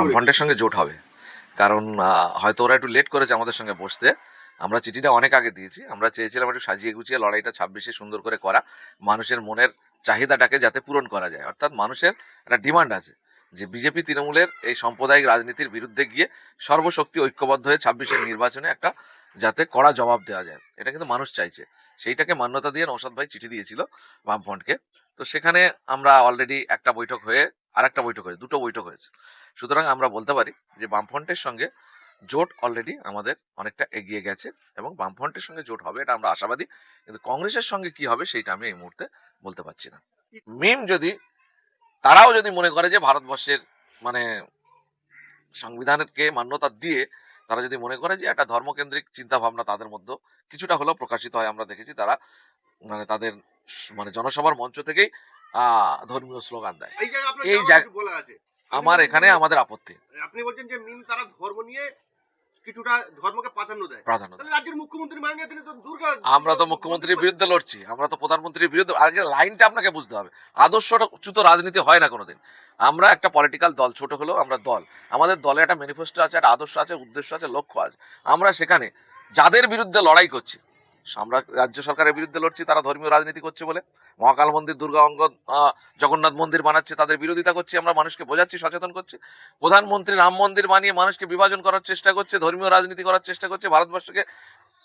বামফ্রন্টের সঙ্গে জোট হবে। কারণ হয়তো ওরা একটু লেট করেছে আমাদের সঙ্গে বসতে। আমরা চিঠিটা অনেক আগে দিয়েছি। আমরা চেয়েছিলাম একটু সাজিয়ে গুছিয়ে লড়াইটা ছাব্বিশে সুন্দর করে করা, মানুষের মনের চাহিদাটাকে যাতে পূরণ করা যায়। অর্থাৎ মানুষের একটা ডিমান্ড আছে যে বিজেপি, তৃণমূলের এই সাম্প্রদায়িক রাজনীতির বিরুদ্ধে গিয়ে সর্বশক্তি ঐক্যবদ্ধ হয়ে ছাব্বিশের নির্বাচনে একটা যাতে কড়া জবাব দেওয়া যায়। এটা কিন্তু মানুষ চাইছে। সেইটাকে মান্যতা দিয়ে নৌসাদ ভাই চিঠি দিয়েছিল বামফ্রন্টকে। তো সেখানে আমরা অলরেডি একটা বৈঠক হয়ে আর একটা বৈঠক হয়েছে, দুটো বৈঠক হয়েছে। সুতরাং আমরা বলতে পারি যে বামফ্রন্টের সঙ্গে জোট অলরেডি আমাদের অনেকটা এগিয়ে গেছে এবং বামফ্রন্টের সঙ্গে জোট হবে এটা আমরা আশাবাদী, কিন্তু কংগ্রেসের সঙ্গে কি হবে সেইটা আমি এই মুহূর্তে বলতে পারছি না। মিম যদি, তারাও যদি মনে করে যে ভারতবর্ষের মানে সংবিধানকে মান্যতা দিয়ে তারা যদি মনে করে যে একটা ধর্মকেন্দ্রিক চিন্তা ভাবনা তাদের মধ্যে কিছুটা হলেও প্রকাশিত হয়, আমরা দেখেছি তারা মানে তাদের মানে জনসভার মঞ্চ থেকেই ধর্মীয় স্লোগান দেয়। এই আমার এখানে আমাদের আপত্তি। আপনি বলছেন যে মিম তারা ধর্ম নিয়ে কিছুটা ধর্মকে প্রাধান্য দেয়। প্রাধান্য রাজ্যের মুখ্যমন্ত্রী মাননীয় তিনি তো দুর্গা আমরা তো মুখ্যমন্ত্রীর বিরুদ্ধে লড়ছি আমরা তো প্রধানমন্ত্রীর বিরুদ্ধে আগে লাইনটা আপনাকে বুঝতে হবে। আদর্শচ্যুত রাজনীতি হয় না কোনোদিন। আমরা একটা পলিটিক্যাল দল ছোট হলেও আমরা দল। আমাদের দলে একটা ম্যানিফেস্টো আছে একটা আদর্শ আছে উদ্দেশ্য আছে লক্ষ্য আছে। আমরা সেখানে যাদের বিরুদ্ধে লড়াই করছি আমরা রাজ্য সরকারের বিরুদ্ধে লড়ছি, তারা ধর্মীয় রাজনীতি করছে বলে। মহাকাল মন্দির, দুর্গা অঙ্গ জগন্নাথ মন্দির বানাচ্ছে, তাদের বিরোধিতা করছি, আমরা মানুষকে বোঝাচ্ছি, সচেতন করছি। প্রধানমন্ত্রী রাম মন্দির বানিয়ে মানুষকে বিভাজন করার চেষ্টা করছে, ধর্মীয় রাজনীতি করার চেষ্টা করছে, ভারতবর্ষকে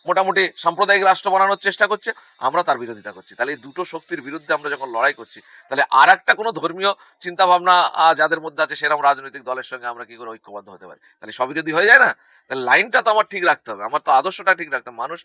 মোটামুটি সাম্প্রদায়িক রাষ্ট্র বানানোর চেষ্টা করছে, আমরা তার বিরোধিতা করছি। তাহলে এই দুটো শক্তির বিরুদ্ধে আমরা যখন লড়াই করছি, তাহলে আর একটা কোনো ধর্মীয় চিন্তাভাবনা যাদের মধ্যে আছে সেরকম রাজনৈতিক দলের সঙ্গে আমরা কি করে ঐক্যবদ্ধ হতে পারি? তাহলে সবিরোধী হয়ে যায় না? তাহলে লাইনটা তো আমার ঠিক রাখতে হবে, আমার তো আদর্শটা ঠিক রাখতে হবে। মানুষ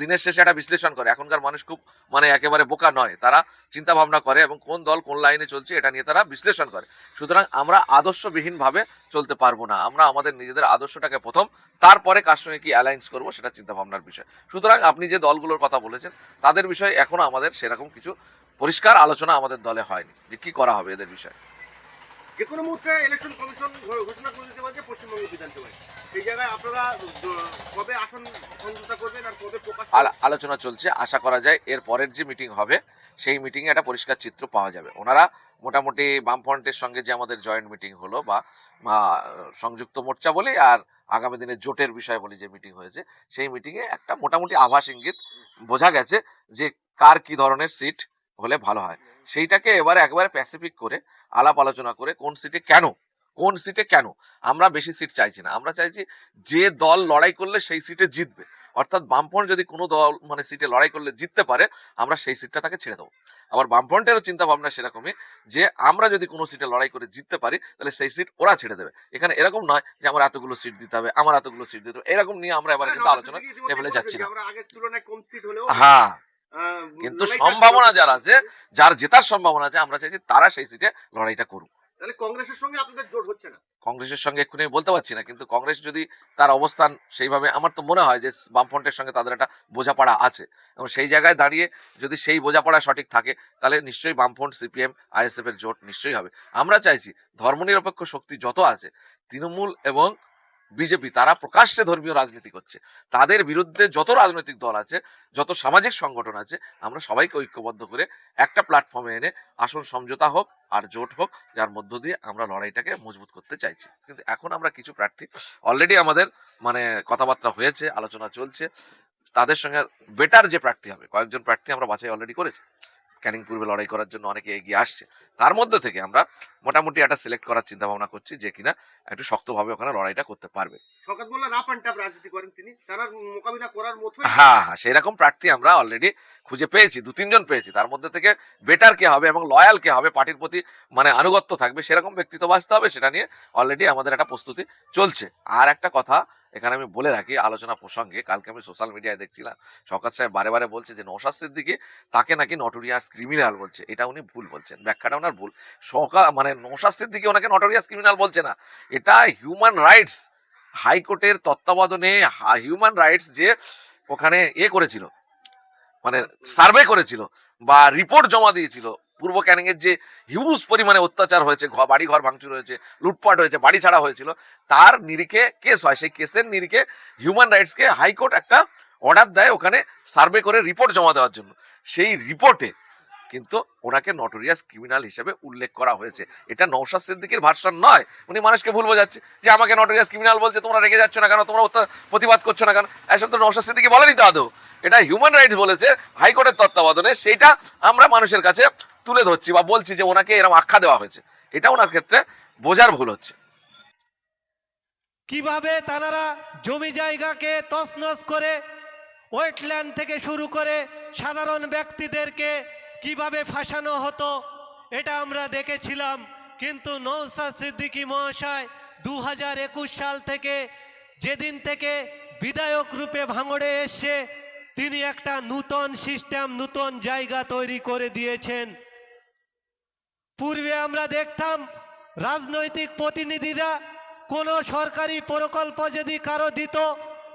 দিনের শেষে একটা বিশ্লেষণ করে, এখনকার মানুষ খুব মানে একেবারে বোকা নয়। তারা চিন্তা ভাবনা করে এবং কোন দল কোন লাইনে চলছে এটা নিয়ে তারা বিশ্লেষণ করে। সুতরাং আমরা আদর্শবিহীনভাবে চলতে পারব না। আমরা আমাদের নিজেদের আদর্শটাকে প্রথম, তারপরে কার সঙ্গে কি অ্যালায়েন্স করব সেটা চিন্তা ভাবনার বিষয়। সুতরাং আপনি যে দলগুলোর কথা বলেছেন তাদের বিষয়ে এখনও আমাদের সেরকম কিছু পরিষ্কার আলোচনা আমাদের দলে হয়নি। যে কি করা হবে এদের বিষয়ে? যে কোনো মুহূর্তে ইলেকশন কমিশন ঘোষণা করে দিতে পারছে পশ্চিমবঙ্গ বিধানসভায়। সেই জায়গায় আপনারা কবে আসন সমঝোতা করবেন আর কবে প্রকাশ আলোচনা চলছে আশা করা যায় এর পরের যে মিটিং হবে সেই মিটিংয়ে একটা পরিষ্কার চিত্র পাওয়া যাবে। ওনারা মোটামুটি বামফ্রন্টের সঙ্গে যে আমাদের জয়েন্ট মিটিং হলো বা সংযুক্ত মোর্চা বলি আর আগামী দিনে জোটের বিষয় বলি যে মিটিং হয়েছে, সেই মিটিংয়ে একটা মোটামুটি আভাস ইঙ্গিত বোঝা গেছে যে কার কি ধরনের সিট হলে ভালো হয়। সেইটাকে এবারে একবারে প্যাসিফিক করে, আলাপ আলোচনা করে কোন সিটে কেন, কোন সিটে কেন, আমরা বেশি সিট চাইছি না। আমরা চাইছি যে দল লড়াই করলে সেই সিটে জিতবে। অর্থাৎ বামফ্রন্ট যদি কোনো দল মানে সিটে লড়াই করলে জিততে পারে আমরা সেই সিটটা তাকে ছেড়ে দেবো। আবার বামফ্রন্টেরও চিন্তা ভাবনা সেরকমই যে আমরা যদি কোনো সিটে লড়াই করে জিততে পারি তাহলে সেই সিট ওরা ছেড়ে দেবে। এখানে এরকম নয় যে আমার এতগুলো সিট দিতে হবে আমার এতগুলো সিট দিতে হবে এরকম নিয়ে আমরা এবার কিন্তু আলোচনা লেভেলে যাচ্ছি না। হ্যাঁ কিন্তু সম্ভাবনা যারা আছে, যার জেতার সম্ভাবনা আছে আমরা চাইছি তারা সেই সিটে লড়াইটা করুক। তাহলে কংগ্রেসের সঙ্গে আপনাদের জোট হচ্ছে না। কংগ্রেসের সঙ্গে এক্ষুনি বলতে পারছি না, কিন্তু কংগ্রেস যদি তার অবস্থান সেইভাবে, আমার তো মনে হয় যে বামফ্রন্টের সঙ্গে তাদের একটা বোঝাপড়া আছে। এবং সেই জায়গায় দাঁড়িয়ে যদি সেই বোঝাপড়া সঠিক থাকে, তাহলে নিশ্চয়ই বামফ্রন্ট, সিপিএম আইএসএফ এর জোট নিশ্চয়ই হবে। আমরা চাইছি ধর্মনিরপেক্ষ শক্তি যত আছে, তৃণমূল এবং বিজেপি, তারা প্রকাশ্যে ধর্মীয় রাজনীতি করছে। তাদের বিরুদ্ধে যত রাজনৈতিক দল আছে, যত সামাজিক সংগঠন আছে, আমরা সবাইকে ঐক্যবদ্ধ করে একটা প্ল্যাটফর্মে এনে আসন সমঝোতা হোক আর জোট হোক, যার মধ্য দিয়ে আমরা লড়াইটাকে মজবুত করতে চাইছি। কিন্তু এখন আমরা কিছু প্রার্থী অলরেডি আমাদের মানে কথাবার্তা হয়েছে, আলোচনা চলছে। তাদের সঙ্গে বেটার যে প্রার্থী হবে, কয়েকজন প্রার্থী আমরা বাছাই অলরেডি করেছি। ক্যানিং পূর্বে লড়াই করার জন্য অনেকে এগিয়ে আসছে। তার মধ্যে থেকে আমরা মোটামুটি একটা সিলেক্ট করার চিন্তা ভাবনা করছি যে কিনা একটু শক্তভাবে ওখানে লড়াইটা করতে পারবে। হ্যাঁ হ্যাঁ সেরকম প্রার্থী আমরা অলরেডি খুঁজে পেয়েছি, দু, তিনজন পেয়েছি। তার মধ্যে থেকে বেটার কে হবে এবং লয়াল কে হবে পার্টির প্রতি মানে আনুগত্য থাকবে, সেরকম ব্যক্তিত্ব বাঁচতে হবে, সেটা নিয়ে অলরেডি আমাদের একটা প্রস্তুতি চলছে। আর একটা কথা, এখানে আমি বলে রাখি, আলোচনা প্রসঙ্গে, কালকে আমি সোশ্যাল মিডিয়ায় দেখছিলাম, শওকত সাহেব বারে বারে বলছে যে নৌশাদ সিদ্দিকি তাকে নাকি নটোরিয়াস ক্রিমিনাল বলছে। এটা উনি ভুল বলছেন, ব্যাখ্যাটা ওনার ভুল। সকা মানে নৌশাদ সিদ্দিকি ওনাকে নটোরিয়াস ক্রিমিনাল বলছে না। এটা হিউম্যান রাইটস হাইকোর্টের তত্ত্বাবধানে হিউম্যান রাইটস যে ওখানে এ করেছিল। মানে সার্ভে করেছিল বা রিপোর্ট জমা দিয়েছিল। পূর্ব ক্যানিংয়ের যে হিউজ পরিমাণে অত্যাচার হয়েছে বাড়ি ঘর ভাঙচুর হয়েছে, লুটপাট হয়েছে, বাড়ি ছাড়া হয়েছিল, তার নিরিখে কেস হয়। সেই কেসের নিরিখে হিউম্যান রাইটসকে হাইকোর্ট একটা অর্ডার দেয় ওখানে সার্ভে করে রিপোর্ট জমা দেওয়ার জন্য। সেই রিপোর্টে কিন্তু ওনাকে নটোরিয়াস ক্রিমিনাল হিসেবে উল্লেখ করা হয়েছে। এটা নৌশাদ সিদ্দিকের ভার্সন নয়। উনি মানুষকে ভুল বোঝাচ্ছে যে আমাকে নটোরিয়াস ক্রিমিনাল বলছে, তোমরা রেগে যাচ্ছ না কেন? তোমরা প্রতিবাদ করছ না কেন? এসব তো নৌশাদ সিদ্দিকি বলেনি তো আদৌ। এটা হিউম্যান রাইটস বলেছে হাইকোর্টের তত্ত্বাবধানে। সেটা আমরা মানুষের কাছে তুলে ধরছি বা বলছি যে ওনাকে এরকম আখ্যা দেওয়া হয়েছে। এটা ওনার ক্ষেত্রে বোঝার ভুল হচ্ছে। কীভাবে তারা জমি জায়গাকে তছনছ করে ওয়েটল্যান্ড থেকে শুরু করে সাধারণ ব্যক্তিদেরকে কীভাবে ফাঁসানো হতো, এটা আমরা দেখেছিলাম। কিন্তু নৌসাদ সিদ্দিকী মহাশয় দু হাজার একুশ সাল থেকে যেদিন থেকে বিধায়ক রূপে ভাঙড়ে এসে তিনি একটা নূতন সিস্টেম, নূতন জায়গা তৈরি করে দিয়েছেন। পূর্বে আমরা দেখতাম রাজনৈতিক প্রতিনিধিরা কোনো সরকারি প্রকল্প যদি কারও দিত,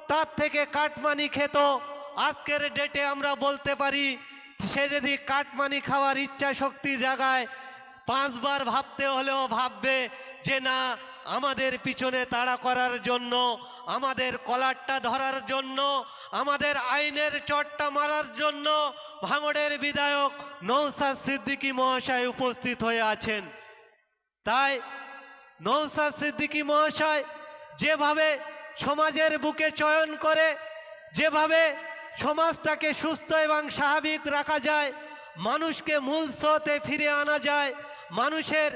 তার থেকে কাটমানি খেত। আজকের ডেটে আমরা বলতে পারি সে যদি কাটমানি খাওয়ার ইচ্ছা শক্তি জাগায়, পাঁচবার ভাবতে হলেও ভাববে যে না, আমাদের পিছনে তাড়া করার জন্য, আমাদের কলারটা ধরার জন্য, আমাদের আইনের চটটা মারার জন্য ভাঙড়ের বিধায়ক নৌসাদ সিদ্দিকী মহাশয় উপস্থিত হয়ে আছেন। তাই নৌসাদ সিদ্দিকী মহাশয় যেভাবে সমাজের বুকে চয়ন করে, যেভাবে সমাজটাকে সুস্থ এবং স্বাভাবিক রাখা যায়, মানুষকে মূল স্রোতে ফিরে আনা যায়, মানুষের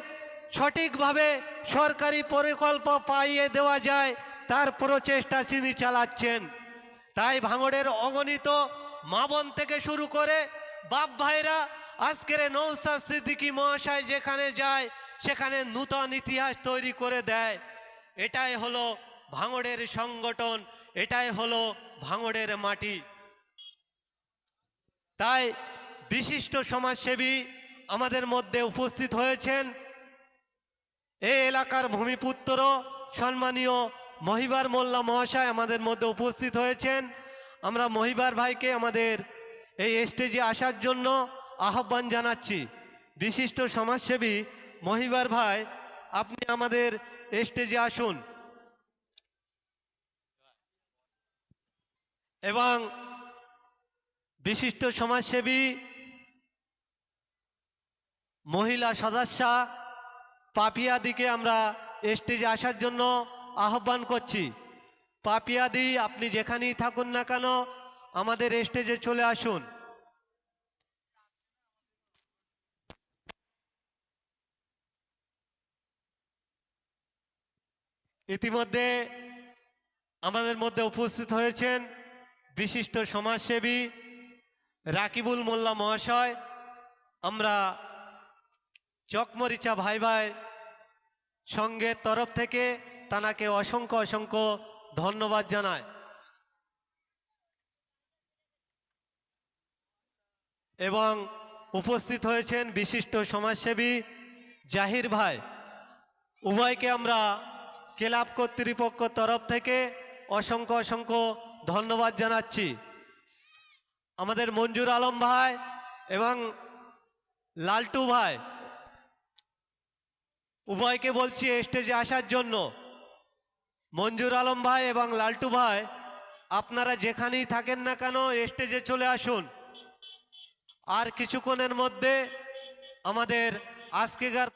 সঠিকভাবে সরকারি পরিকল্প পাইয়ে দেওয়া যায়, তার প্রচেষ্টা তিনি চালাচ্ছেন। তাই ভাঙড়ের অগণিত মা বোন থেকে শুরু করে বাপ ভাইরা, আজকের নৌসাদ সিদ্দিকী মহাশয় যেখানে যায়, সেখানে নূতন ইতিহাস তৈরি করে দেয়। এটাই হলো ভাঙড়ের সংগঠন, এটাই হলো ভাঙড়ের মাটি। তাই বিশিষ্ট সমাজসেবী আমাদের মধ্যে উপস্থিত হয়েছেন। এই এলাকার ভূমিপুত্র, সম্মানীয় মহিবার মোল্লা মহাশয় আমাদের মধ্যে উপস্থিত হয়েছেন। আমরা মহিবার ভাইকে আমাদের এই স্টেজে আসার জন্য আহ্বান জানাচ্ছি। বিশিষ্ট সমাজসেবী মহিবার ভাই, আপনি আমাদের স্টেজে আসুন। এবং বিশিষ্ট সমাজসেবী, মহিলা সদস্যা পাপিয়াদিকে আমরা স্টেজে আসার জন্য আহ্বান করছি। পাপিয়াদি, আপনি যেখানেই থাকুন না কেন, আমাদের স্টেজে চলে আসুন। ইতিমধ্যে আমাদের মধ্যে উপস্থিত হয়েছেন বিশিষ্ট সমাজসেবী রাকিবুল মোল্লা মহাশয়, আমরা চকমরিচা ভাই ভাই সঙ্গের তরফ থেকে তানাকে অসংখ্য অসংখ্য ধন্যবাদ জানায়। এবং উপস্থিত হয়েছেন বিশিষ্ট সমাজসেবী জাহির ভাই। উভয়কে আমরা ক্লাব কর্তৃপক্ষ তরফ থেকে অসংখ্য অসংখ্য ধন্যবাদ জানাচ্ছি। আমাদের মঞ্জুর আলম ভাই এবং লালটু ভাই। উভয়কে বলছি স্টেজে আসার জন্য। মঞ্জুর আলম ভাই এবং লালটু ভাই, আপনারা যেখানেই থাকেন না কেন স্টেজে চলে আসুন। আর কিছুক্ষণের মধ্যে আমাদের আজকেকার